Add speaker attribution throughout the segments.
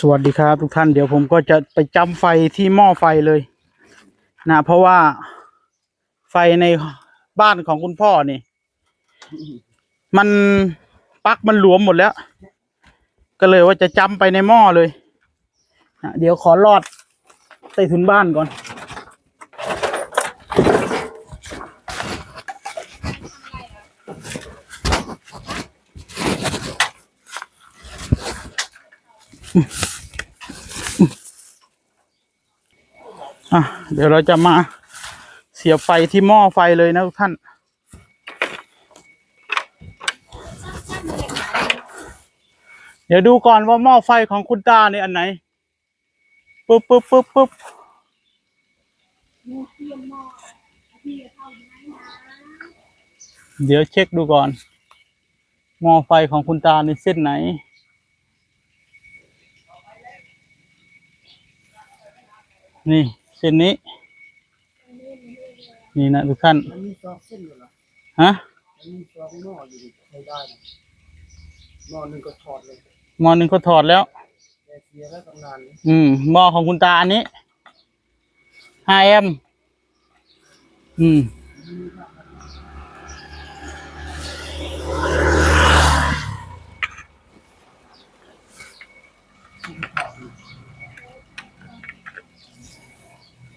Speaker 1: สวัสดีครับทุกท่านเดี๋ยวผมก็จะไปจำไฟที่หม้อไฟเลยนะเพราะว่าไฟในบ้านของคุณพ่อนี่ มันปลั๊กมันหลวมหมดแล้ว ก็เลยว่าจะจำไปในหม้อเลยนะเดี๋ยวขอลอดใส่ถุนบ้านก่อน อะเดี๋ยวเราจะมาเสียบไฟที่หม้อไฟเลยนะทุกท่าน เดี๋ยวดูก่อนว่าหม้อไฟของคุณตาเนี่ยอันไหนปุ๊บปุ๊บปุ๊บปุ๊บเดี๋ยวเช็คดูก่อนหม้อไฟของคุณตาในเส้นไหน นี่เส้นนี้ นี่นะทุกท่าน
Speaker 2: มันมีซอกเส้นอยู่เหรอ
Speaker 1: ฮะ
Speaker 2: มันมีซอกหม้ออยู่ใช้ได้นะหม้อหนึ่งก็ถอดเลย
Speaker 1: หมอหนึ่งเขาถอดแล้ว
Speaker 2: แต่เสียแล้วตำนานนี้
Speaker 1: อืมหม้อของคุณตาอันนี้ 5M อืม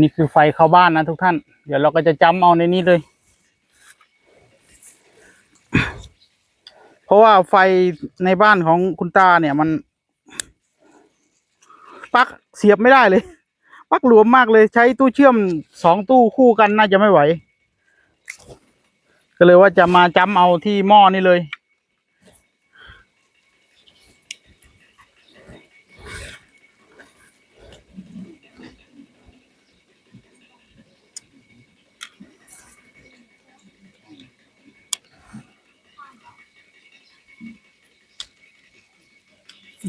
Speaker 1: นี่คือไฟเข้าบ้านนะทุกท่าน เดี๋ยวเราก็จะจำเอาในนี้เลย เพราะว่าไฟในบ้านของคุณตาเนี่ยมัน ปลั๊กเสียบไม่ได้เลย ปลั๊กหลวมมากเลยใช้ตู้เชื่อมสองตู้คู่กันน่าจะไม่ไหว ก็เลยว่าจะมาจำเอาที่หม้อนี่เลย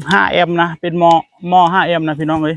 Speaker 1: 5แอมป์นะ เป็นหมอหม้อ5แอมป์นะพี่น้องเอ้ย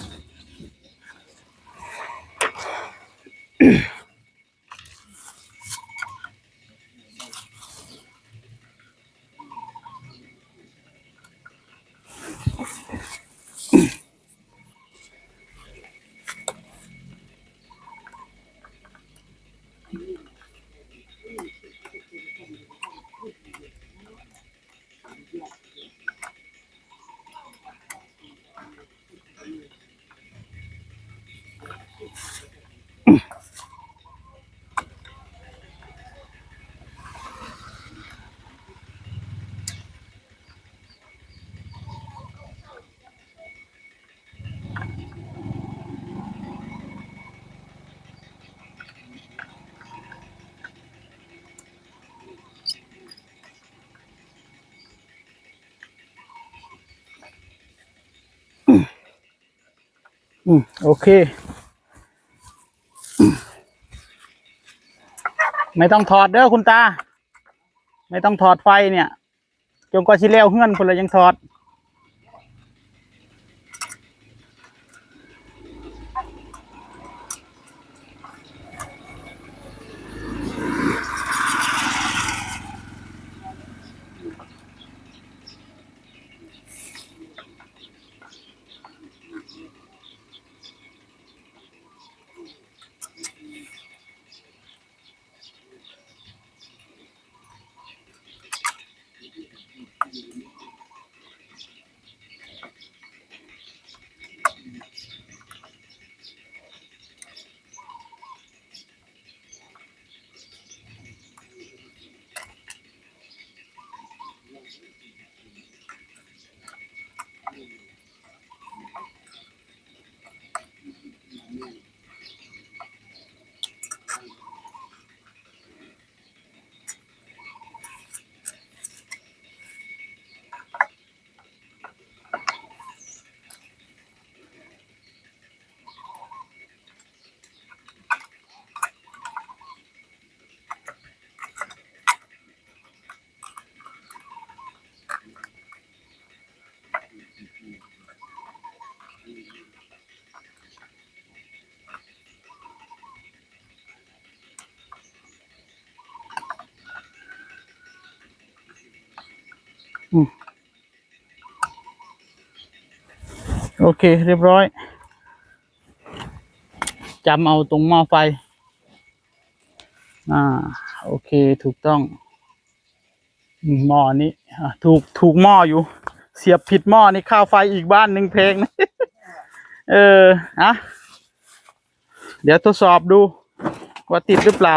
Speaker 1: อืมโอเค ไม่ต้องถอดเด้อคุณตา ไม่ต้องถอดไฟเนี่ย จงก็ชิเล้วเฮือนคนละยังถอด โอเค เรียบร้อยจำเอาตรงหม้อไฟ อ่า โอเค ถูกต้องอืมหม้อนี้อะถูกถูกหม้ออยู่ เสียบผิดหม้อนี่ค่าไฟอีกบ้านหนึ่งเพลงนะเอออะเดี๋ยวทดสอบดู ว่าติดหรือเปล่า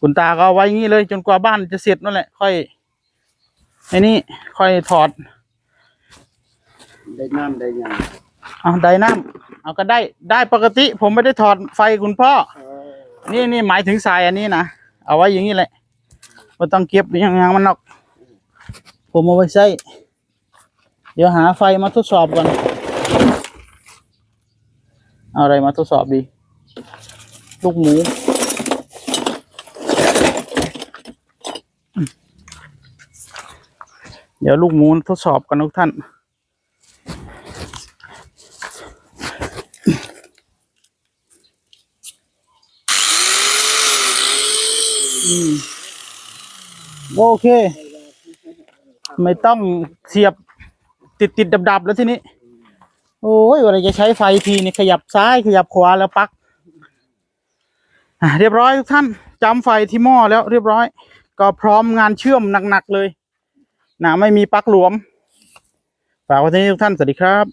Speaker 1: คุณตาก็เอาไว้งี้เลย จนกว่าบ้านจะเสร็จนั่นแหละ ค่อย ไอ้นี่ค่อยถอด
Speaker 2: ได้น้ำได้ยัง
Speaker 1: เอาได้น้ำเอาก็ได้ได้ปกติ ผมไม่ได้ถอดไฟคุณพ่อ
Speaker 2: เออ
Speaker 1: นี่นี่หมายถึงสายอันนี้นะเอาไว้อย่างนี้แหละไม่ต้องเก็บอย่างงมันหรอก ผมเอาไว้ใช้เดี๋ยวหาไฟมาทดสอบก่อนเอาอะไรมาทดสอบดี ลูกหมู ดี๋ยวลูกหมูทดสอบกันทุกท่านอโอเค ไม่ต้องเสียบติดติดดับดับแล้วทีนี้ โอ้ยเวลาจะใช้ไฟทีนี่ขยับซ้ายขยับขวาแล้วปักเรียบร้อยทุกท่านจำไฟที่หม้อแล้วเรียบร้อย ก็พร้อมงานเชื่อมหนัก ๆ เลย นะไม่มีปลั๊กหลวม ฝากไว้ที่นี่ทุกท่าน สวัสดีครับ